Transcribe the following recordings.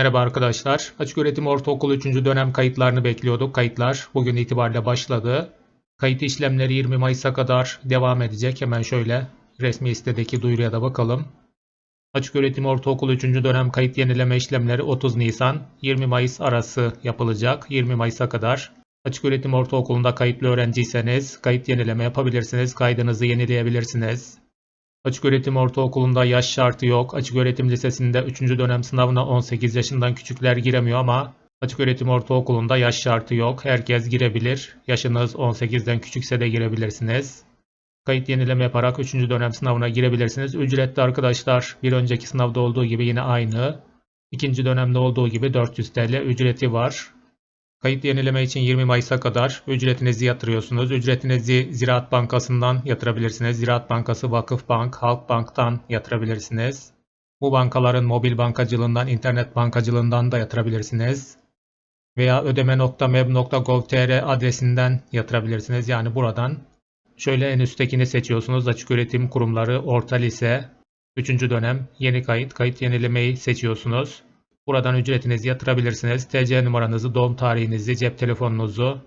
Merhaba arkadaşlar. Açıköğretim Ortaokulu 3. dönem kayıtlarını bekliyorduk. Kayıtlar bugün itibariyle başladı. Kayıt işlemleri 20 Mayıs'a kadar devam edecek. Hemen şöyle resmi sitedeki duyuruya da bakalım. Açıköğretim Ortaokulu 3. dönem kayıt yenileme işlemleri 30 Nisan 20 Mayıs arası yapılacak. 20 Mayıs'a kadar Açıköğretim Ortaokulu'nda kayıtlı öğrenciyseniz kayıt yenileme yapabilirsiniz. Kaydınızı yenileyebilirsiniz. Açıköğretim Ortaokulu'nda yaş şartı yok. Açıköğretim Lisesi'nde 3. dönem sınavına 18 yaşından küçükler giremiyor ama Açıköğretim Ortaokulu'nda yaş şartı yok. Herkes girebilir. Yaşınız 18'den küçükse de girebilirsiniz. Kayıt yenileme yaparak 3. dönem sınavına girebilirsiniz. Ücretli arkadaşlar bir önceki sınavda olduğu gibi yine aynı. İkinci dönemde olduğu gibi 400 TL ücreti var. Kayıt yenileme için 20 Mayıs'a kadar ücretinizi yatırıyorsunuz. Ücretinizi Ziraat Bankası'ndan yatırabilirsiniz. Ziraat Bankası, Vakıfbank, Halkbank'tan yatırabilirsiniz. Bu bankaların mobil bankacılığından, internet bankacılığından da yatırabilirsiniz. Veya ödeme.meb.gov.tr adresinden yatırabilirsiniz. Yani buradan şöyle en üsttekini seçiyorsunuz. Açık öğretim kurumları, orta lise, 3. dönem, yeni kayıt, kayıt yenilemeyi seçiyorsunuz. Buradan ücretinizi yatırabilirsiniz. TC numaranızı, doğum tarihinizi, cep telefonunuzu.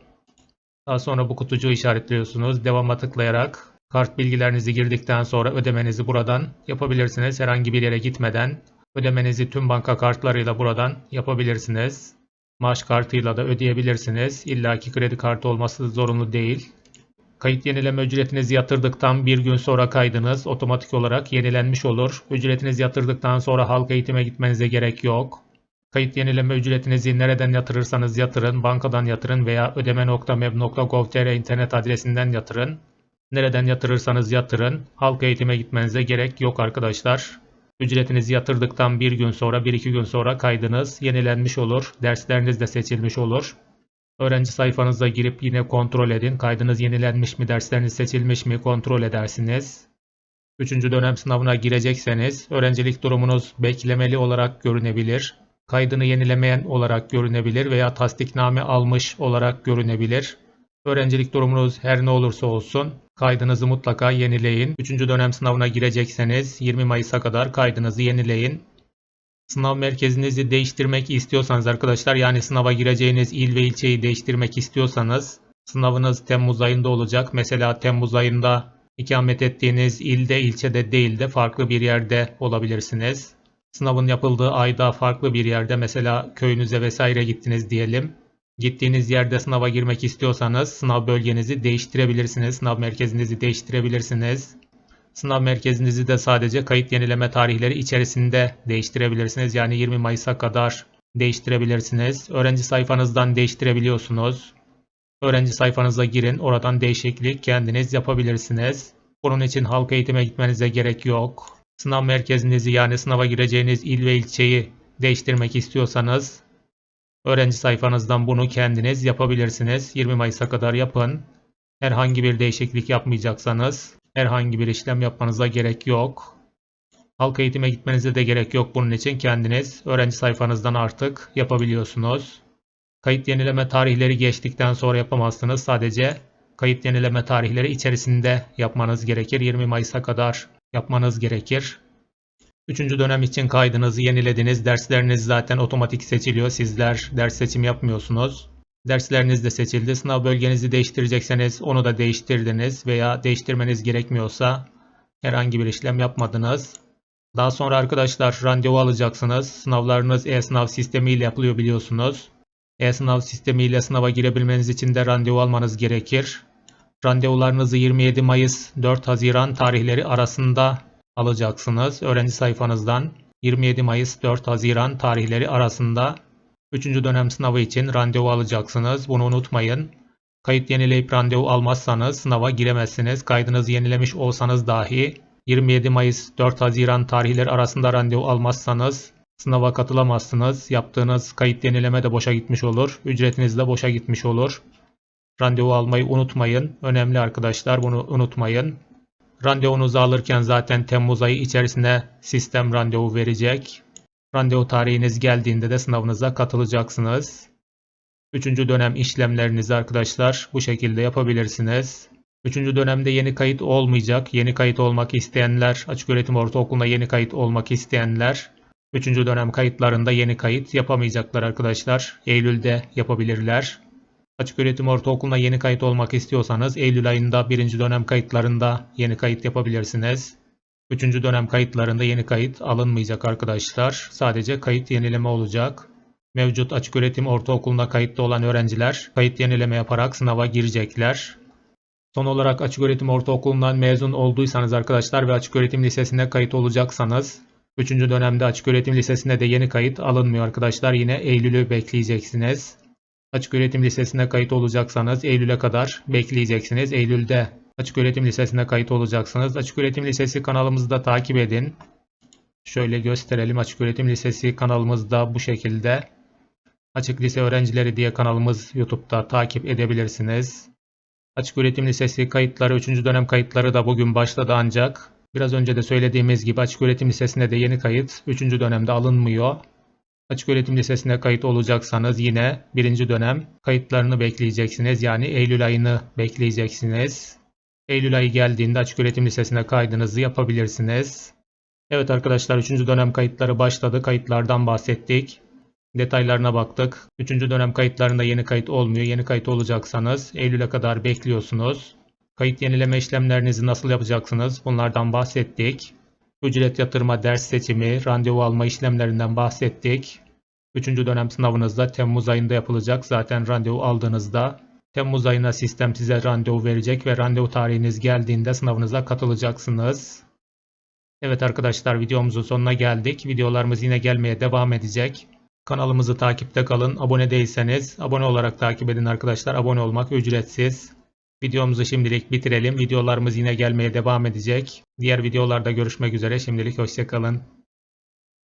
Daha sonra bu kutucuğu işaretliyorsunuz. Devama tıklayarak kart bilgilerinizi girdikten sonra ödemenizi buradan yapabilirsiniz. Herhangi bir yere gitmeden ödemenizi tüm banka kartlarıyla buradan yapabilirsiniz. Maaş kartıyla da ödeyebilirsiniz. İlla ki kredi kartı olması zorunlu değil. Kayıt yenileme ücretinizi yatırdıktan bir gün sonra kaydınız otomatik olarak yenilenmiş olur. Ücretinizi yatırdıktan sonra halk eğitime gitmenize gerek yok. Kayıt yenileme ücretinizi nereden yatırırsanız yatırın, bankadan yatırın veya ödeme.meb.gov.tr internet adresinden yatırın. Nereden yatırırsanız yatırın, halk eğitime gitmenize gerek yok arkadaşlar. Ücretinizi yatırdıktan bir gün sonra, 1-2 gün sonra kaydınız yenilenmiş olur, dersleriniz de seçilmiş olur. Öğrenci sayfanıza girip yine kontrol edin. Kaydınız yenilenmiş mi, dersleriniz seçilmiş mi kontrol edersiniz. Üçüncü dönem sınavına girecekseniz öğrencilik durumunuz beklemeli olarak görünebilir. Kaydını yenilemeyen olarak görünebilir veya tasdikname almış olarak görünebilir. Öğrencilik durumunuz her ne olursa olsun kaydınızı mutlaka yenileyin. Üçüncü dönem sınavına girecekseniz 20 Mayıs'a kadar kaydınızı yenileyin. Sınav merkezinizi değiştirmek istiyorsanız arkadaşlar yani sınava gireceğiniz il ve ilçeyi değiştirmek istiyorsanız sınavınız Temmuz ayında olacak. Mesela Temmuz ayında ikamet ettiğiniz ilde ilçede değil de farklı bir yerde olabilirsiniz. Sınavın yapıldığı ayda farklı bir yerde mesela köyünüze vesaire gittiniz diyelim. Gittiğiniz yerde sınava girmek istiyorsanız sınav bölgenizi değiştirebilirsiniz. Sınav merkezinizi değiştirebilirsiniz. Sınav merkezinizi de sadece kayıt yenileme tarihleri içerisinde değiştirebilirsiniz. Yani 20 Mayıs'a kadar değiştirebilirsiniz. Öğrenci sayfanızdan değiştirebiliyorsunuz. Öğrenci sayfanıza girin. Oradan değişiklik kendiniz yapabilirsiniz. Bunun için halk eğitime gitmenize gerek yok. Sınav merkezinizi yani sınava gireceğiniz il ve ilçeyi değiştirmek istiyorsanız öğrenci sayfanızdan bunu kendiniz yapabilirsiniz. 20 Mayıs'a kadar yapın. Herhangi bir değişiklik yapmayacaksanız herhangi bir işlem yapmanıza gerek yok. Halk eğitime gitmenize de gerek yok bunun için kendiniz öğrenci sayfanızdan artık yapabiliyorsunuz. Kayıt yenileme tarihleri geçtikten sonra yapamazsınız. Sadece kayıt yenileme tarihleri içerisinde yapmanız gerekir. 20 Mayıs'a kadar yapmanız gerekir. Üçüncü dönem için kaydınızı yenilediniz. Dersleriniz zaten otomatik seçiliyor. Sizler ders seçimi yapmıyorsunuz. Dersleriniz de seçildi. Sınav bölgenizi değiştirecekseniz onu da değiştirdiniz veya değiştirmeniz gerekmiyorsa herhangi bir işlem yapmadınız. Daha sonra arkadaşlar randevu alacaksınız. Sınavlarınız e-sınav sistemiyle yapılıyor biliyorsunuz. E-sınav sistemiyle sınava girebilmeniz için de randevu almanız gerekir. Randevularınızı 27 Mayıs 4 Haziran tarihleri arasında alacaksınız. Öğrenci sayfanızdan 27 Mayıs 4 Haziran tarihleri arasında 3. dönem sınavı için randevu alacaksınız. Bunu unutmayın. Kayıt yenileyip randevu almazsanız sınava giremezsiniz. Kaydınızı yenilemiş olsanız dahi 27 Mayıs 4 Haziran tarihleri arasında randevu almazsanız sınava katılamazsınız. Yaptığınız kayıt yenileme de boşa gitmiş olur. Ücretiniz de boşa gitmiş olur. Randevu almayı unutmayın. Önemli arkadaşlar bunu unutmayın. Randevunuzu alırken zaten Temmuz ayı içerisinde sistem randevu verecek. Randevu tarihiniz geldiğinde de sınavınıza katılacaksınız. Üçüncü dönem işlemlerinizi arkadaşlar bu şekilde yapabilirsiniz. Üçüncü dönemde yeni kayıt olmayacak. Yeni kayıt olmak isteyenler, Açıköğretim Ortaokulu'na yeni kayıt olmak isteyenler Üçüncü dönem kayıtlarında yeni kayıt yapamayacaklar arkadaşlar. Eylül'de yapabilirler. Açık öğretim ortaokuluna yeni kayıt olmak istiyorsanız Eylül ayında birinci dönem kayıtlarında yeni kayıt yapabilirsiniz. Üçüncü dönem kayıtlarında yeni kayıt alınmayacak arkadaşlar. Sadece kayıt yenileme olacak. Mevcut açık öğretim ortaokuluna kayıtlı olan öğrenciler kayıt yenileme yaparak sınava girecekler. Son olarak açık öğretim ortaokulundan mezun olduysanız arkadaşlar ve açık öğretim lisesine kayıt olacaksanız 3. dönemde açık öğretim lisesine de yeni kayıt alınmıyor arkadaşlar. Yine Eylül'ü bekleyeceksiniz. Açık öğretim lisesine kayıt olacaksanız Eylül'e kadar bekleyeceksiniz. Eylül'de açık öğretim lisesine kayıt olacaksınız. Açık öğretim lisesi kanalımızı da takip edin. Şöyle gösterelim. Açık öğretim lisesi kanalımızda bu şekilde. Açık lise öğrencileri diye kanalımız YouTube'da takip edebilirsiniz. Açık öğretim lisesi kayıtları 3. dönem kayıtları da bugün başladı ancak biraz önce de söylediğimiz gibi açık öğretim lisesine de yeni kayıt 3. dönemde alınmıyor. Açık öğretim lisesine kayıt olacaksanız yine 1. dönem kayıtlarını bekleyeceksiniz. Yani Eylül ayını bekleyeceksiniz. Eylül ayı geldiğinde açık öğretim lisesine kaydınızı yapabilirsiniz. Evet arkadaşlar 3. dönem kayıtları başladı. Kayıtlardan bahsettik. Detaylarına baktık. 3. dönem kayıtlarında yeni kayıt olmuyor. Yeni kayıt olacaksanız Eylül'e kadar bekliyorsunuz. Kayıt yenileme işlemlerinizi nasıl yapacaksınız? Bunlardan bahsettik. Ücret yatırma, ders seçimi, randevu alma işlemlerinden bahsettik. 3. dönem sınavınız da Temmuz ayında yapılacak. Zaten randevu aldığınızda Temmuz ayına sistem size randevu verecek ve randevu tarihiniz geldiğinde sınavınıza katılacaksınız. Evet arkadaşlar videomuzun sonuna geldik. Videolarımız yine gelmeye devam edecek. Kanalımızı takipte kalın. Abone değilseniz abone olarak takip edin arkadaşlar. Abone olmak ücretsiz. Videomuzu şimdilik bitirelim. Videolarımız yine gelmeye devam edecek. Diğer videolarda görüşmek üzere. Şimdilik hoşçakalın.